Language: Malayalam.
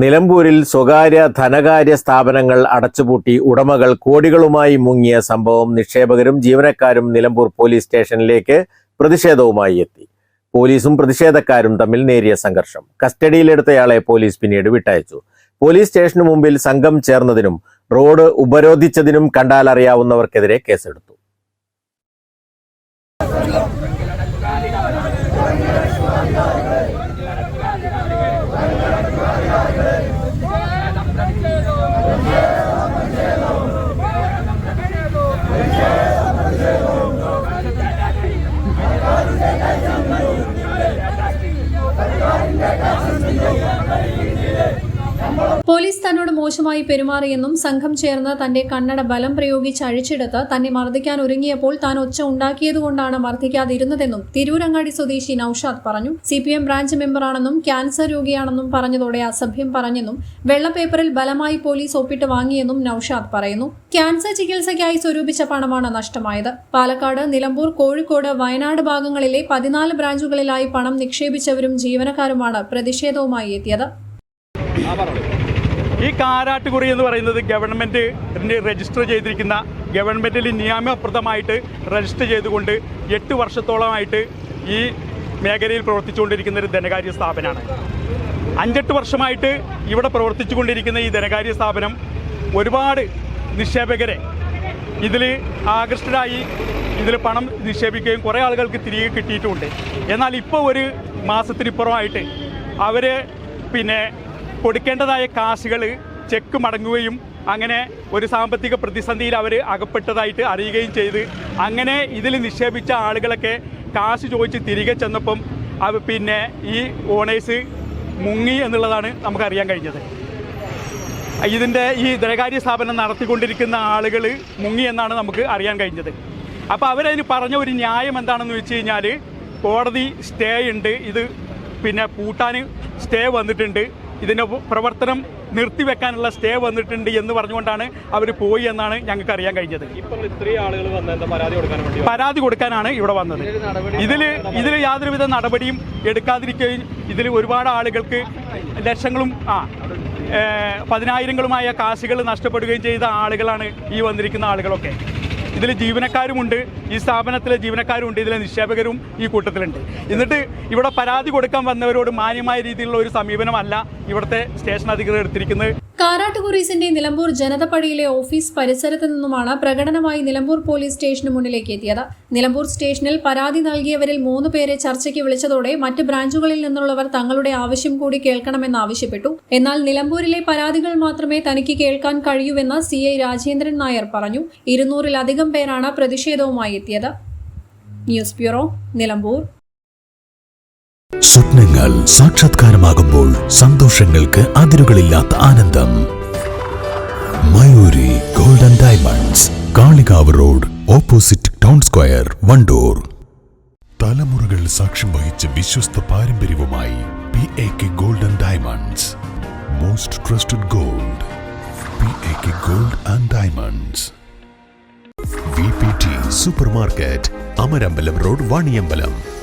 നിലമ്പൂരിൽ സ്വകാര്യ ധനകാര്യ സ്ഥാപനങ്ങൾ അടച്ചുപൂട്ടി ഉടമകൾ കോടികളുമായി മുങ്ങിയ സംഭവം നിക്ഷേപകരും ജീവനക്കാരും നിലമ്പൂർ പോലീസ് സ്റ്റേഷനിലേക്ക് പ്രതിഷേധവുമായി എത്തി. പോലീസും പ്രതിഷേധക്കാരും തമ്മിൽ നേരിയ സംഘർഷം. കസ്റ്റഡിയിലെടുത്തയാളെ പോലീസ് പിന്നീട് വിട്ടയച്ചു. പോലീസ് സ്റ്റേഷനു മുമ്പിൽ സംഘം ചേർന്നതിനും റോഡ് ഉപരോധിച്ചതിനും കണ്ടാലറിയാവുന്നവർക്കെതിരെ കേസെടുത്തു. പോലീസ് തന്നോട് മോശമായി പെരുമാറിയെന്നും സംഘം ചേർന്ന് തന്റെ കണ്ണട ബലം പ്രയോഗിച്ച് അഴിച്ചെടുത്ത് തന്നെ മർദ്ദിക്കാൻ ഒരുങ്ങിയപ്പോൾ താൻ ഒച്ച ഉണ്ടാക്കിയതുകൊണ്ടാണ് മർദ്ദിക്കാതിരുന്നതെന്നും തിരൂരങ്ങാടി സ്വദേശി നൌഷാദ് പറഞ്ഞു. സി പി എം ബ്രാഞ്ച് മെമ്പറാണെന്നും ക്യാൻസർ രോഗിയാണെന്നും പറഞ്ഞതോടെ അസഭ്യം പറഞ്ഞെന്നും വെള്ളപ്പേപ്പറിൽ ബലമായി പോലീസ് ഒപ്പിട്ട് വാങ്ങിയെന്നും നൌഷാദ് പറയുന്നു. ക്യാൻസർ ചികിത്സയ്ക്കായി സ്വരൂപിച്ച പണമാണ് നഷ്ടമായത്. പാലക്കാട് നിലമ്പൂർ കോഴിക്കോട് വയനാട് ഭാഗങ്ങളിലെ പതിനാല് ബ്രാഞ്ചുകളിലായി പണം നിക്ഷേപിച്ചവരും ജീവനക്കാരുമാണ് പ്രതിഷേധവുമായി എത്തിയത്. ഈ കാരാട്ടുകുറി എന്ന് പറയുന്നത് ഗവൺമെന്റ് രജിസ്റ്റർ ചെയ്തിരിക്കുന്ന ഗവൺമെന്റിൽ നിയമപ്രദമായിട്ട് രജിസ്റ്റർ ചെയ്തുകൊണ്ട് എട്ട് വർഷത്തോളമായിട്ട് ഈ മേഖലയിൽ പ്രവർത്തിച്ചുകൊണ്ടിരിക്കുന്ന ഒരു ധനകാര്യ സ്ഥാപനമാണ്. അഞ്ചെട്ട് വർഷമായിട്ട് ഇവിടെ പ്രവർത്തിച്ചുകൊണ്ടിരിക്കുന്ന ഈ ധനകാര്യ സ്ഥാപനം ഒരുപാട് നിക്ഷേപകരെ ഇതിൽ ആകൃഷ്ടരായി ഇതിൽ പണം നിക്ഷേപിക്കുകയും കുറേ ആളുകൾക്ക് തിരികെ കിട്ടിയിട്ടുമുണ്ട് എന്നാൽ ഇപ്പോൾ ഒരു മാസത്തിനിപ്പുറമായിട്ട് അവർ പിന്നെ കൊടുക്കേണ്ടതായ കാശുകൾ ചെക്ക് മടങ്ങുകയും അങ്ങനെ ഒരു സാമ്പത്തിക പ്രതിസന്ധിയിൽ അവർ അകപ്പെട്ടതായിട്ട് അറിയുകയും ചെയ്ത് അങ്ങനെ ഇതിൽ നിക്ഷേപിച്ച ആളുകളൊക്കെ കാശ് ചോദിച്ച് തിരികെ ചെന്നപ്പം അവ പിന്നെ ഈ ഓണേഴ്സ് മുങ്ങി എന്നുള്ളതാണ് നമുക്കറിയാൻ കഴിഞ്ഞത്. ഇതിന്റെ ഈ ധനകാര്യ സ്ഥാപനം നടത്തിക്കൊണ്ടിരിക്കുന്ന ആളുകൾ മുങ്ങി എന്നാണ് നമുക്ക് അറിയാൻ കഴിഞ്ഞത്. അപ്പോൾ അവരതിന് പറഞ്ഞ ഒരു ന്യായം എന്താണെന്ന് വെച്ച് കഴിഞ്ഞാൽ കോടതി സ്റ്റേ ഉണ്ട്. ഇത് പിന്നെ പൂട്ടാൻ സ്റ്റേ വന്നിട്ടുണ്ട്. ഇതിന്റെ പ്രവർത്തനം നിർത്തിവെക്കാനുള്ള സ്റ്റേ വന്നിട്ടുണ്ട് എന്ന് പറഞ്ഞുകൊണ്ടാണ് അവർ പോയി എന്നാണ് ഞങ്ങൾക്ക് അറിയാൻ കഴിഞ്ഞത്. പരാതി കൊടുക്കാനാണ് ഇവിടെ വന്നത്. ഇതിൽ ഇതിൽ യാതൊരുവിധ നടപടിയും എടുക്കാതിരിക്കുകയും ഇതിൽ ഒരുപാട് ആളുകൾക്ക് ലക്ഷങ്ങളും ആ പതിനായിരങ്ങളുമായ കാശുകൾ നഷ്ടപ്പെടുകയും ചെയ്ത ആളുകളാണ് ഈ വന്നിരിക്കുന്ന ആളുകളൊക്കെ. ഇതിൽ ജീവനക്കാരുമുണ്ട് ഈ സ്ഥാപനത്തിലെ ജീവനക്കാരുമുണ്ട് ഇതിലെ നിക്ഷേപകരും ഈ കൂട്ടത്തിലുണ്ട്. എന്നിട്ട് ഇവിടെ പരാതി കൊടുക്കാൻ വന്നവരോട് മാന്യമായ രീതിയിലുള്ള ഒരു സമീപനമല്ല ഇവിടുത്തെ സ്റ്റേഷൻ അധികൃതർ എടുത്തിരിക്കുന്നത്. കാരാട്ടുകുറീസിന്റെ നിലമ്പൂർ ജനതപ്പടിയിലെ ഓഫീസ് പരിസരത്ത് നിന്നുമാണ് പ്രകടനമായി നിലമ്പൂർ പോലീസ് സ്റ്റേഷന് മുന്നിലേക്ക് എത്തിയത്. നിലമ്പൂർ സ്റ്റേഷനിൽ പരാതി നൽകിയവരിൽ മൂന്ന് പേരെ ചർച്ചയ്ക്ക് വിളിച്ചതോടെ മറ്റ് ബ്രാഞ്ചുകളിൽ നിന്നുള്ളവർ തങ്ങളുടെ ആവശ്യം കൂടി കേൾക്കണമെന്ന് ആവശ്യപ്പെട്ടു. എന്നാൽ നിലമ്പൂരിലെ പരാതികൾ മാത്രമേ തനിക്ക് കേൾക്കാൻ കഴിയൂവെന്ന് സി ഐ രാജേന്ദ്രൻ നായർ പറഞ്ഞു. ഇരുന്നൂറിലധികം പേരാണ് പ്രതിഷേധവുമായി എത്തിയത്. News bureau Nilambur. സ്വപ്നങ്ങൾ സാക്ഷാത്കാരമാകുമ്പോൾ സന്തോഷങ്ങൾക്ക് അതിരുകളില്ലാത്ത ആനന്ദം. Mayuri golden diamonds Kalikavu road opposite town square Wandoor. തലമുറകൾ സാക്ഷ്യം വഹിച്ച വിശ്വസ്ത പാരമ്പര്യവുമായി P A K golden diamonds. Most trusted gold P A K gold and diamonds V P T super market Amarambalam road Vaniyambalam.